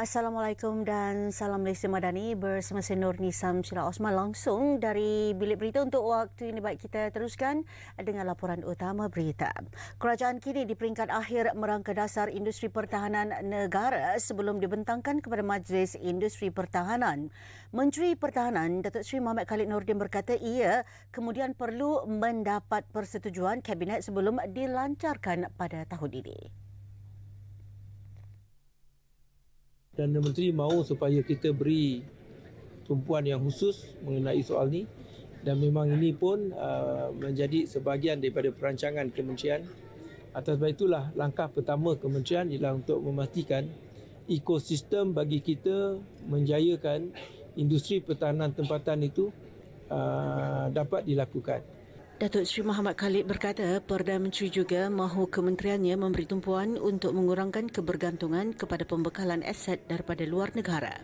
Assalamualaikum dan salam Malaysia Madani bersama saya Nur Nisam Osman langsung dari Bilik Berita untuk waktu ini baik kita teruskan dengan laporan utama berita. Kerajaan kini di peringkat akhir merangka dasar industri pertahanan negara sebelum dibentangkan kepada Majlis Industri Pertahanan. Menteri Pertahanan Datuk Seri Muhammad Khalid Nordin berkata ia kemudian perlu mendapat persetujuan Kabinet sebelum dilancarkan pada tahun ini. Dan Menteri mahu supaya kita beri tumpuan yang khusus mengenai soal ini dan memang ini pun uh, menjadi sebahagian daripada perancangan kementerian atas sebab itulah langkah pertama kementerian ialah untuk memastikan ekosistem bagi kita menjayakan industri pertahanan tempatan itu uh, dapat dilakukan. Datuk Seri Muhammad Khalid berkata Perdana Menteri juga mahu kementeriannya memberi tumpuan untuk mengurangkan kebergantungan kepada pembekalan aset daripada luar negara.